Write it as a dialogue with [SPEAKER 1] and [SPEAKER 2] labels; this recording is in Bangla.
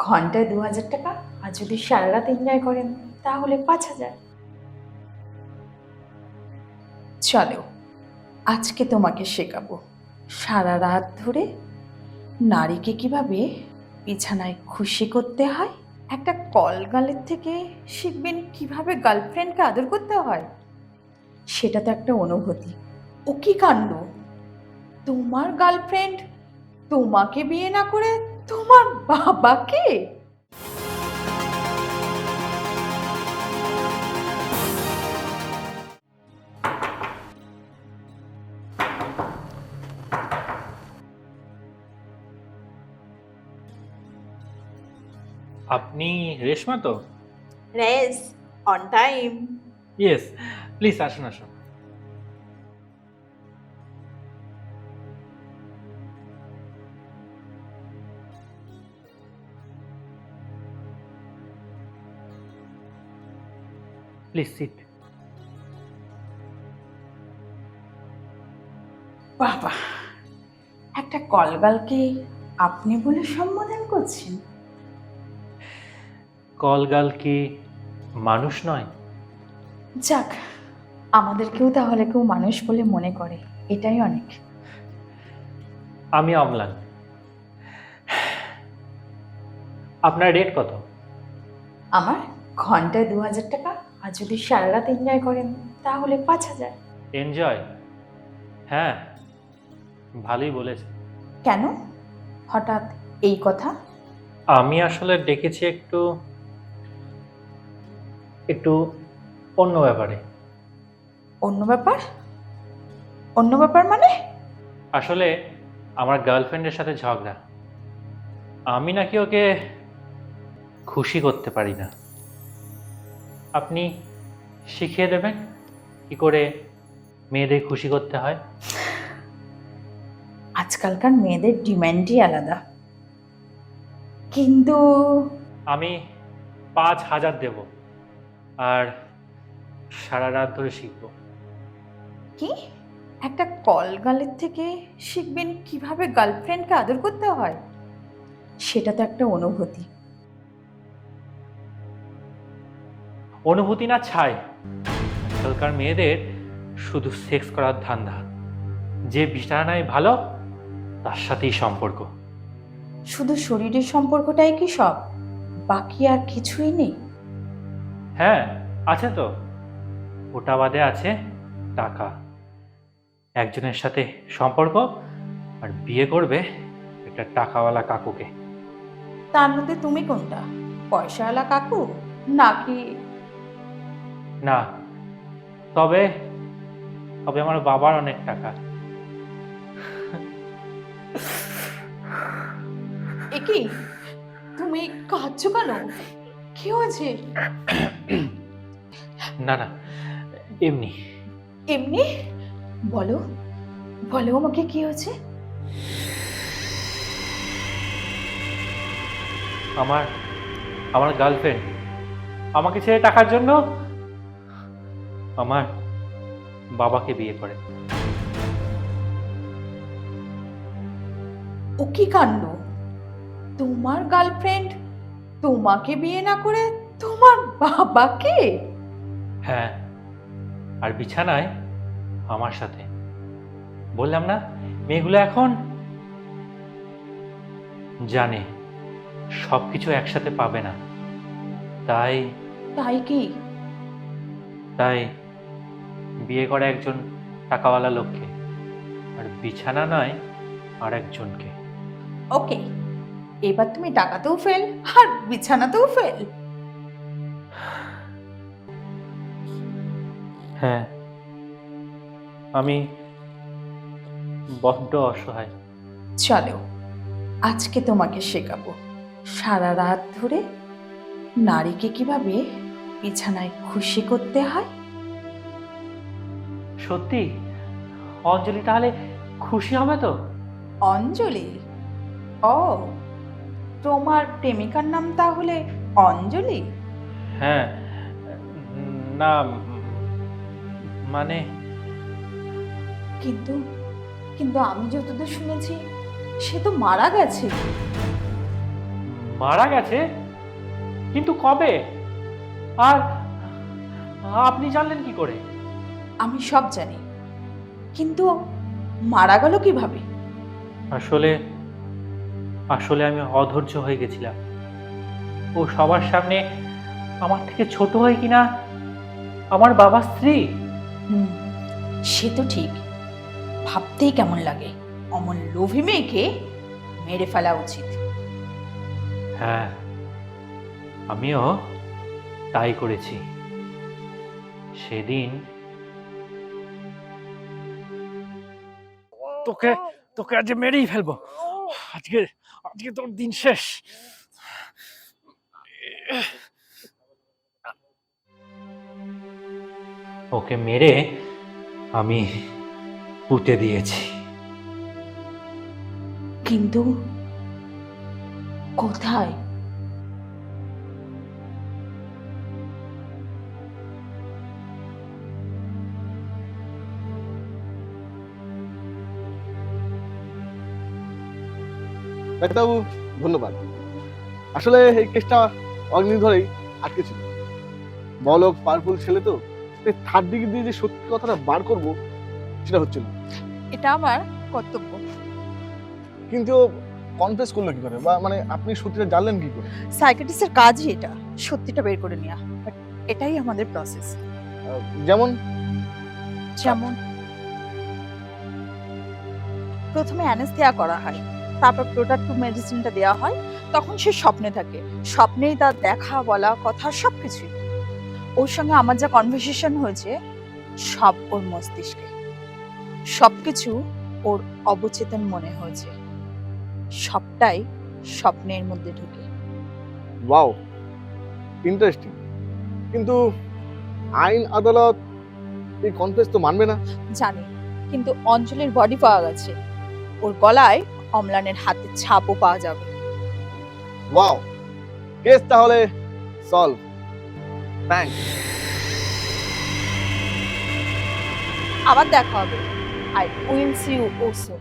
[SPEAKER 1] ঘন্টায় দু হাজার টাকা? আর যদি সারা রাত এনজয় করেন, তাহলে পাঁচ হাজার। চলো, আজকে তোমাকে শেখাবো। সারা রাত ধরে নারীকে কীভাবে বিছানায় খুশি করতে হয়? একটা কলগালের থেকে শিখবেন কীভাবে গার্লফ্রেন্ডকে আদর করতে হয়? সেটা তো একটা অনুভূতি। ও কি কাণ্ড? তোমার গার্লফ্রেন্ড তোমাকে বিয়ে না করে তোমার বাবাকে?
[SPEAKER 2] আপনি রেশমা তো?
[SPEAKER 1] Race on time
[SPEAKER 2] yes please আসুন আসুন। প্লিজ সিট
[SPEAKER 1] বাবা একটা কলগালকে আপনি বলে সম্বোধন করছেন।
[SPEAKER 2] কলগাল কি মানুষ নয়?
[SPEAKER 1] যাক আমাদেরকেও তাহলে কেউ মানুষ বলে মনে করে এটাই অনেক।
[SPEAKER 2] আমি অমলান। আপনার রেট কত?
[SPEAKER 1] আমার ঘন্টায় দু হাজার টাকা। আর যদি সারা রাত এনজয় করেন তাহলে পাঁচ হাজার।
[SPEAKER 2] এনজয় হ্যাঁ ভালোই বলেছে।
[SPEAKER 1] কেন? হঠাৎ এই কথা?
[SPEAKER 2] আমি আসলে ডেকেছি একটু একটু অন্য ব্যাপারে।
[SPEAKER 1] অন্য ব্যাপার? অন্য ব্যাপার মানে?
[SPEAKER 2] আসলে আমার গার্লফ্রেন্ডের সাথে ঝগড়া। আমি নাকি ওকে খুশি করতে পারি না। আপনি শিখিয়ে দেবেন কি করে মেয়েদের খুশি করতে হয়।
[SPEAKER 1] আজকালকার মেয়েদের ডিমান্ডই আলাদা। কিন্তু
[SPEAKER 2] আমি পাঁচ হাজার দেব আর সারা রাত ধরে শিখব।
[SPEAKER 1] কি? একটা কলগালের থেকে শিখবেন কীভাবে গার্লফ্রেন্ডকে আদর করতে হয়? সেটা তো একটা অনুভূতি।
[SPEAKER 2] অনুভূতি না ছাই আজকালকার মেয়েদের শুধু সেক্স করার ধান্দা। যে বিছানায় ভালো তার সাথেই সম্পর্ক।
[SPEAKER 1] শুধু শরীরের সম্পর্কটাই কি সব? বাকি আর কিছুই নেই?
[SPEAKER 2] হ্যাঁ আছে তো। ওটা বাদে আছে টাকা। একজনের সাথে সম্পর্ক আর বিয়ে করবে একটা টাকাওয়ালা কাকুকে।
[SPEAKER 1] তার মধ্যে তুমি কোনটা? পয়সাওয়ালা কাকু? নাকি
[SPEAKER 2] না তবে তবে আমার বাবার অনেক টাকা।
[SPEAKER 1] একই তুমি কাঁদছো কেন? কি হয়েছে?
[SPEAKER 2] না না এমনি।
[SPEAKER 1] এমনি? বলো বলো আমাকে কি হয়েছে?
[SPEAKER 2] আমার আমার গার্লফ্রেন্ড আমাকে ছেড়ে টাকার জন্য আমার বাবাকে বিয়ে করে।
[SPEAKER 1] ও কি কাণ্ড? তোমার গার্লফ্রেন্ড তোমাকে বিয়ে না করে তোমার বাবাকে?
[SPEAKER 2] হ্যাঁ আর বিছানায় আমার সাথে। বললাম না মেয়েগুলো এখন জানে সব কিছু একসাথে পাবে না। তাই
[SPEAKER 1] তাই কি?
[SPEAKER 2] তাই বিয়ে করে একজন টাকাওয়ালা লোককে আর বিছানা নয় আর একজনকে।
[SPEAKER 1] ওকে এবার তুমি টাকাতেও ফেল আর বিছানাতেও ফেল
[SPEAKER 2] হ্যাঁ আমি বড্ড অসহায়।
[SPEAKER 1] চলো আজকে তোমাকে শেখাবো। সারা রাত ধরে নারীকে কীভাবে বিছানায় খুশি করতে হয়
[SPEAKER 2] সত্যি? অঞ্জলি তাহলে খুশি হবে তো?
[SPEAKER 1] অঞ্জলি? ও তোমার প্রেমিকার নাম তাহলে অঞ্জলি?
[SPEAKER 2] হ্যাঁ না মানে?
[SPEAKER 1] কিন্তু কিন্তু আমি যতদূর শুনেছি সে তো মারা গেছে।
[SPEAKER 2] মারা গেছে? কিন্তু কবে? আর আপনি জানলেন কি করে?
[SPEAKER 1] আমি সব জানি। কিন্তু মারা গেল কীভাবে?
[SPEAKER 2] আসলে আসলে আমি অধৈর্য হয়ে গেছিলাম। ও সবার সামনে আমার থেকে ছোট হয় কিনা? আমার বাবার স্ত্রী?
[SPEAKER 1] হুম সে তো ঠিক। ভাবতেই কেমন লাগে। অমন লোভী মেয়েকে মেরে ফেলা উচিত।
[SPEAKER 2] হ্যাঁ আমিও তাই করেছি। সেদিন তোকে তোকে আজ মেরেই ফেলব। আজকে আজকে তোর দিন শেষ। ওকে মেরে আমি পুঁতে দিয়েছি।
[SPEAKER 1] কিন্তু কোথায়?
[SPEAKER 3] ডাক্তারবাবু ধন্যবাদ। আসলে এই কেসটা অনেকদিন ধরেই আটকে ছিল। বলক পাওয়ারফুল ছেলে তো থার্ড ডিগ্রি দিয়ে যে সত্যি কথাটা বার করব সেটা হচ্ছিল
[SPEAKER 1] এটা আমার কর্তব্য।
[SPEAKER 3] কিন্তু কনফেস করল কি করে? বা মানে আপনি সত্যিটা জানলেন কি করে?
[SPEAKER 1] সাইকেটিস্টের কাজই এটা সত্যিটা বের করে নেওয়া বাট এটাই আমাদের প্রসেস
[SPEAKER 3] যেমন?
[SPEAKER 1] যেমন? প্রথমে অ্যানেস্থিয়া করা হয়। তারপর প্রোটাক্টিভ মেডিসিনটা দেওয়া হয় তখন সে স্বপ্নে থাকে। স্বপ্নেই তার দেখা বলা কথা সব কিছুই ওর সঙ্গে আমার যা কনভারসেশন হয়েছে সব ওর মস্তিষ্কে। সবকিছু ওর অবচেতন মনে হয়েছে। সবটাই স্বপ্নের মধ্যে ঢুকে।
[SPEAKER 3] ওয়াও ইন্টারেস্টিং কিন্তু আইন আদালত এই কনফেস তো মানবে না।
[SPEAKER 1] জানি কিন্তু অঞ্জলির বডি পাওয়া গেছে। ওর গলায় অম্লানের হাতে ছাপও পাওয়া যাবে।
[SPEAKER 3] ওয়াও কেস তাহলে সলভ। থ্যাঙ্কস
[SPEAKER 1] আবার দেখা হবে। I will see you also